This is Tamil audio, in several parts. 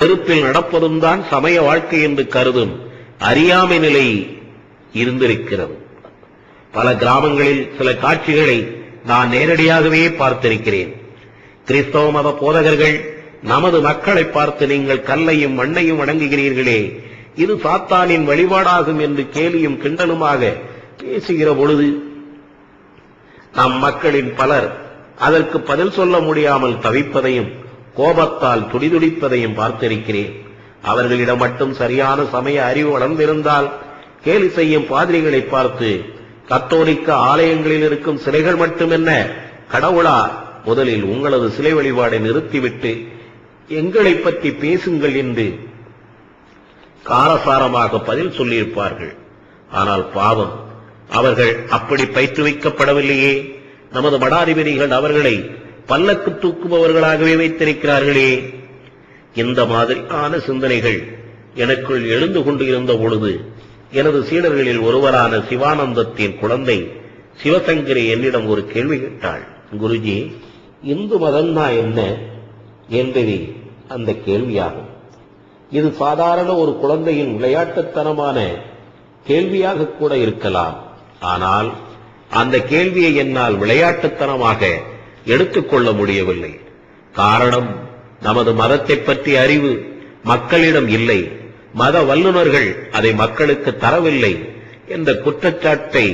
நெருப்பில் நடப்பதும் தான் சமய வாழ்க்கை என்று கருதும் அறியாமை நிலை இருந்திருக்கிறது. பல கிராமங்களில் சில காட்சிகளை நான் நேரடியாகவே பார்த்திருக்கிறேன். கிறிஸ்தவ மத போதகர்கள் நமது மக்களை பார்த்து நீங்கள் கல்லையும் மண்ணையும் வணங்குகிறீர்களே இது சாத்தானின் வழிபாடாகும் என்று கேலியும் கிண்டலுமாக பேசுகிற பொழுது நம் மக்களின் பலர் அதற்கு பதில் சொல்ல முடியாமல் தவிப்பதையும் கோபத்தால் துடிதுடிப்பதையும் பார்த்திருக்கிறேன். அவர்களிடம் மட்டும் சரியான சமய அறிவு வளர்ந்திருந்தால் கேலி செய்யும் பாதிரிகளை பார்த்து கத்தோலிக்க ஆலயங்களில் இருக்கும் சிலைகள் மட்டுமென்ன? கடவுளா முதலில் உங்களது சிலை வழிபாடை நிறுத்திவிட்டு எங்களை பற்றி பேசுங்கள் என்று காரசாரமாக பதில் சொல்லியிருப்பார்கள். ஆனால் பாவம் அவர்கள் அப்படி பயிற்றுவிக்கப்படவில்லையே. நமது மடாதிபதிகள் அவர்களை பல்லக்கு தூக்குபவர்களாகவே வைத்திருக்கிறார்களே. இந்த மாதிரியான சிந்தனைகள் எனக்குள் எழுந்து கொண்டு இருந்த பொழுது எனது சீடர்களில் ஒருவரான சிவானந்தத்தின் குழந்தை சிவசங்கரி என்னிடம் ஒரு கேள்வி கேட்டாள். குருஜி இந்து மதம்னா என்ன? என்பதே அந்த கேள்வியாகும். இது சாதாரண ஒரு குழந்தையின் விளையாட்டுத்தனமான கேள்வியாக கூட இருக்கலாம். ஆனால் அந்த கேள்வியை என்னால் விளையாட்டுத்தனமாக எடுத்துக்கொள்ள முடியவில்லை. காரணம் நமது மதத்தை பற்றி அறிவு மக்களிடம் இல்லை. மத வல்லுநர்கள் அதை மக்களுக்கு தரவில்லை என்ற குற்றச்சாட்டை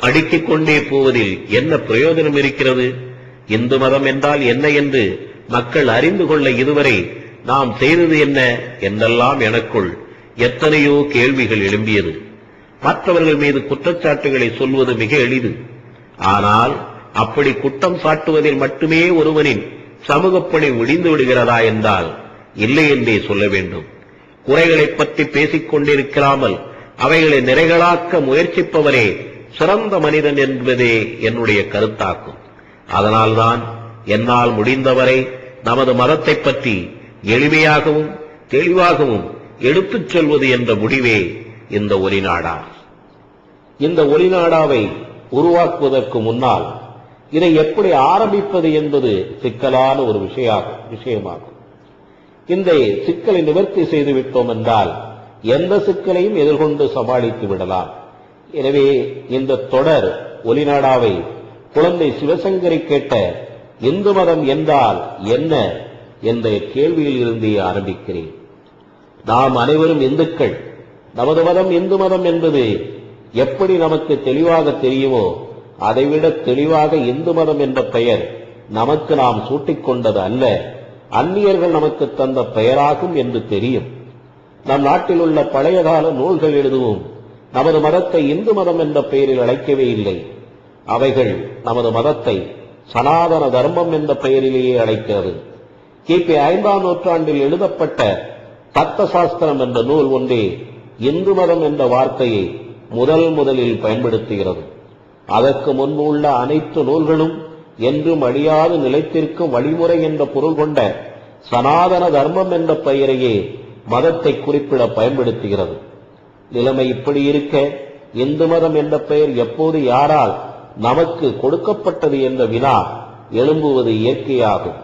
அடுக்கிக் கொண்டே போவதில் என்ன பிரயோஜனம் இருக்கிறது? இந்து மதம் என்றால் என்ன என்று மக்கள் அறிந்து கொள்ள இதுவரை நாம் செய்தது என்ன என்றெல்லாம் எனக்குள் எத்தனையோ கேள்விகள் எழும்பியது. மற்றவர்கள் மீது குற்றச்சாட்டுகளை சொல்வது மிக எளிது. ஆனால் அப்படி குற்றம் சாட்டுவதில் மட்டுமே ஒருவனின் சமூகப் பணி முடிந்து விடுகிறதா என்றால் இல்லை என்றே சொல்ல வேண்டும். குறைகளைப் பற்றி பேசிக் கொண்டிருக்கிறாமல் அவைகளை நிறைகளாக்க முயற்சிப்பவரே சிறந்த மனிதன் என்பதே என்னுடைய கருத்தாக்கும் அதனால்தான் என்னால் முடிந்தவரை நமது மதத்தைப் பற்றி எளிமையாகவும் தெளிவாகவும் எடுத்துச் சொல்வது என்ற முடிவே இந்த ஒலிநாடா. இந்த ஒலிநாடாவை உருவாக்குவதற்கு முன்னால் இதை எப்படி ஆரம்பிப்பது என்பது சிக்கலான ஒரு விஷயம் விஷயமாகும். இந்த சிக்கலை நிவர்த்தி செய்து விட்டோம் என்றால் எந்த சிக்கலையும் எதிர்கொண்டு சமாளித்து விடலாம். எனவே இந்த தொடர் ஒலிநாடாவை குழந்தை சிவசங்கரி கேட்ட இந்து மதம் என்றால் என்ன என்ற கேள்வியில் இருந்தே ஆரம்பிக்கிறேன். நாம் அனைவரும் இந்துக்கள். நமது மதம் இந்து மதம் என்பது எப்படி நமக்கு தெளிவாக தெரியுமோ அதைவிட தெளிவாக இந்து மதம் என்ற பெயர் நமக்கு நாம் சூட்டிக்கொண்டது அல்ல. அந்நியர்கள் நமக்கு தந்த பெயராகும் என்று தெரியும். நம் நாட்டில் உள்ள பழைய கால நூல்கள் எழுதுவோம். நமது மதத்தை இந்து மதம் என்ற பெயரில் அழைக்கவே இல்லை. அவைகள் நமது மதத்தை சனாதன தர்மம் என்ற பெயரிலேயே அழைக்கிறது. கிபி ஐந்தாம் நூற்றாண்டில் எழுதப்பட்ட தத்த சாஸ்திரம் என்ற நூல் ஒன்றே இந்து மதம் என்ற வார்த்தையை முதல் முதலில் பயன்படுத்துகிறது. அதற்கு முன்பு உள்ள அனைத்து நூல்களும் என்றும் அழியாது நிலைத்திருக்கும் வழிமுறை என்ற பொருள் கொண்ட சனாதன தர்மம் என்ற பெயரையே மதத்தை குறிப்பிட பயன்படுத்துகிறது. நிலைமை இப்படி இருக்க இந்து மதம் என்ற பெயர் எப்போது யாரால் நமக்கு கொடுக்கப்பட்டது என்ற வினா எழும்புவது இயற்கையாகும்.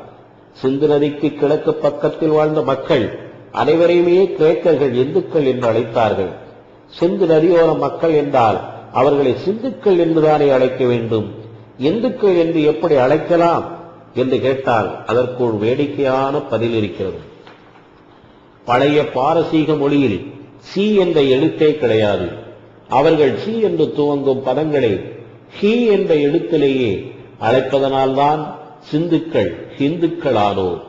சிந்து நதிக்கு கிழக்கு பக்கத்தில் வாழ்ந்த மக்கள் அனைவரையுமே கிரேக்கர்கள் இந்துக்கள் என்று அழைத்தார்கள். சிந்து நதியோர மக்கள் என்றால் அவர்களை சிந்துக்கள் என்றுதானே அழைக்க வேண்டும்? இந்துக்கள் என்று எப்படி அழைக்கலாம்? என்று கேட்டால் அதற்கு ஒரு வேடிக்கையான பதில் இருக்கிறது. பழைய பாரசீக மொழியில் சி என்ற எழுத்தே கிடையாது. அவர்கள் சி என்று துவங்கும் பதங்களை ஹி என்ற எழுத்திலேயே அழைப்பதனால்தான் சிந்துக்கள் ஹிந்துக்களானோர்.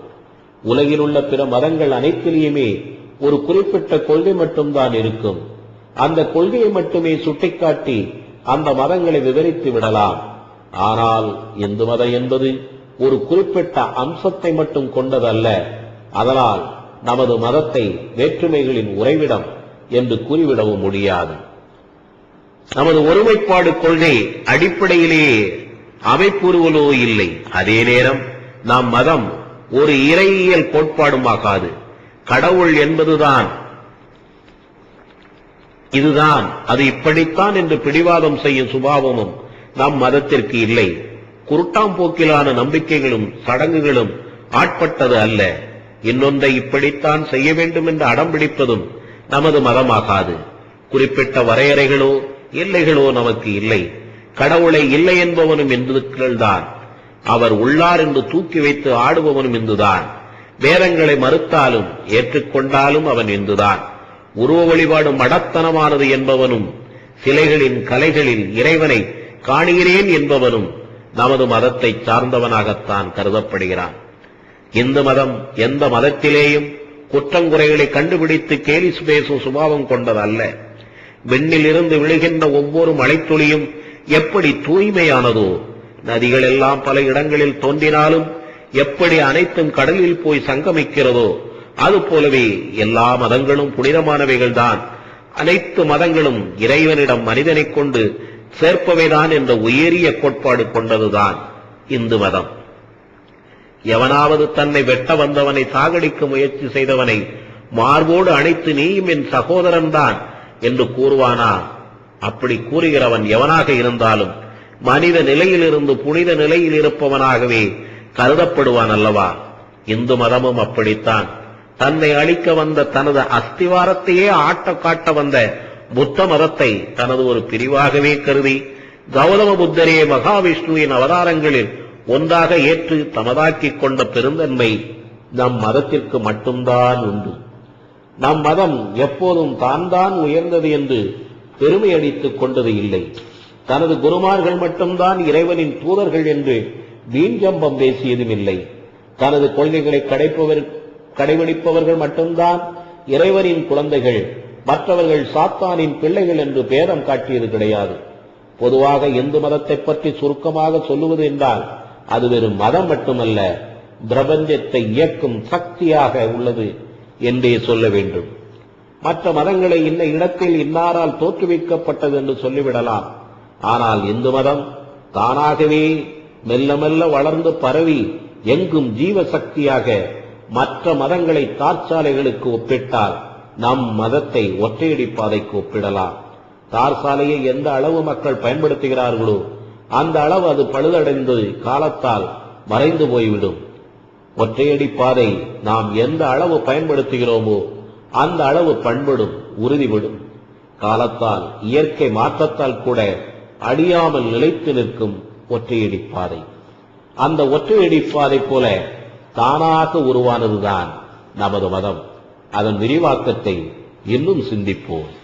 உலகில் உள்ள பிற மதங்கள் அனைத்திலேயுமே ஒரு குறிப்பிட்ட கொள்கை மட்டும்தான் இருக்கும். அந்த கொள்கையை மட்டுமே சுட்டிக்காட்டி அந்த மதங்களை விவரித்து விடலாம். ஆனால் இந்து மதம் என்பது ஒரு குறிப்பிட்ட அம்சத்தை மட்டும் கொண்டதல்ல. அதனால் நமது மதத்தை வேற்றுமைகளின் உறைவிடம் என்று கூறிவிடவும் முடியாது. நமது ஒருமைப்பாடு கொள்கை அடிப்படையிலேயே அமைப்புருவலோ இல்லை. அதே நேரம் நாம் மதம் ஒரு இறையியல் கோட்பாடுமாகாது. கடவுள் என்பதுதான் இதுதான் அது இப்படித்தான் என்று பிடிவாதம் செய்யும் சுபாவமும் நம் மதத்திற்கு இல்லை. குருட்டாம்போக்கிலான நம்பிக்கைகளும் சடங்குகளும் ஆட்பட்டது அல்ல. இன்னொன்றை இப்படித்தான் செய்ய வேண்டும் என்று அடம் பிடிப்பதும் நமது மதமாகாது. குறிப்பிட்ட வரையறைகளோ எல்லைகளோ நமக்கு இல்லை. கடவுளை இல்லை என்பவனும் இந்துக்கள்தான். அவர் உள்ளார் என்று தூக்கி வைத்து ஆடுபவனும் இந்துதான். வேதங்களை மறுத்தாலும் ஏற்றுக்கொண்டாலும் அவன் இந்துதான். உருவ வழிபாடு மடத்தனமானது என்பவனும் சிலைகளின் கலைகளில் இறைவனை காணுகிறேன் என்பவனும் நமது மதத்தை சார்ந்தவனாகத்தான் கருதப்படுகிறான். இந்து மதம் எந்த மதத்திலேயும் குற்றங்குறைகளை கண்டுபிடித்து கேலி பேசும் சுபாவம் கொண்டதல்ல. விண்ணில் இருந்து விழுகின்ற ஒவ்வொரு மழைத்துளியும் எப்படி தூய்மையானதோ நதிகள் எல்லாம் பல இடங்களில் தோன்றினாலும் எப்படி அனைத்தும் கடலில் போய் சங்கமிக்கிறதோ அது போலவே எல்லா மதங்களும் புனிதமானவைகள்தான். அனைத்து மதங்களும் இறைவனிடம் மனிதனை கொண்டு சேர்ப்பவைதான் என்ற உயரிய கோட்பாடு கொண்டதுதான் இந்து மதம். எவனாவது தன்னை வெட்ட வந்தவனை சாகடிக்க முயற்சி செய்தவனை மார்போடு அணைத்து நீயும் என் சகோதரன்தான் என்று கூறுவானா? அப்படி கூறுகிறவன் எவனாக இருந்தாலும் மனித நிலையிலிருந்து புனித நிலையில் இருப்பவனாகவே கருதப்படுவான் அல்லவா? இந்து மதமும் அப்படித்தான். தன்னை அழிக்க வந்த தனது அஸ்திவாரத்தையே ஆட்ட காட்ட வந்த புத்த மதத்தை தனது ஒரு பிரிவாகவே கருதி கௌதம புத்தரே மகாவிஷ்ணுவின் அவதாரங்களில் ஒன்றாக ஏற்று தமதாக்கிக் கொண்ட பெருந்தன்மை நம் மதத்திற்கு மட்டும்தான் உண்டு. நம் மதம் எப்போதும் தான் தான் உயர்ந்தது என்று பெருமை அடித்துக் கொண்டது இல்லை. தனது குருமார்கள் மட்டும்தான் இறைவனின் தூதர்கள் என்று வீண்ஜம்பம் பேசியதும் இல்லை. தனது கொள்கைகளை கடைப்பவர் கடைபிடிப்பவர்கள் மட்டும்தான் இறைவனின் குழந்தைகள் மற்றவர்கள் சாத்தானின் பிள்ளைகள் என்று பேரம் காட்டியது கிடையாது. பொதுவாக இந்து மதத்தை பற்றி சுருக்கமாக சொல்லுவது என்றால் அது வெறும் மதம் மட்டுமல்ல பிரபஞ்சத்தை இயக்கும் சக்தியாக உள்ளது என்றே சொல்ல வேண்டும். மற்ற மதங்களை இந்த இடத்தில் இன்னாரால் தோற்றுவிக்கப்பட்டது என்று சொல்லிவிடலாம். ஆனால் இந்து மதம் தானாகவே மெல்ல மெல்ல வளர்ந்து பரவி எங்கும் ஜீவ சக்தியாக மற்ற மதங்களை தார்ச்சாலைகளுக்கு ஒப்பிட்டால் நம் மதத்தை ஒற்றையடி பாதைக்கு ஒப்பிடலாம். தார் சாலையை எந்த அளவு மக்கள் பயன்படுத்துகிறார்களோ அந்த அளவு அது பழுதடைந்து காலத்தால் மறைந்து போய்விடும். ஒற்றையடி பாதை நாம் எந்த அளவு பயன்படுத்துகிறோமோ அந்த அளவு பண்படும் உறுதிவிடும் காலத்தால் இயற்கை மாற்றத்தால் கூட அடியாமல் நிலைத்து நிற்கும் ஒற்றையடி பாதை. அந்த ஒற்றையடி பாதை போல தானாக உருவானதுதான் நமது மதம். அதன் விரிவாக்கத்தை இன்னும் சிந்திப்போம்.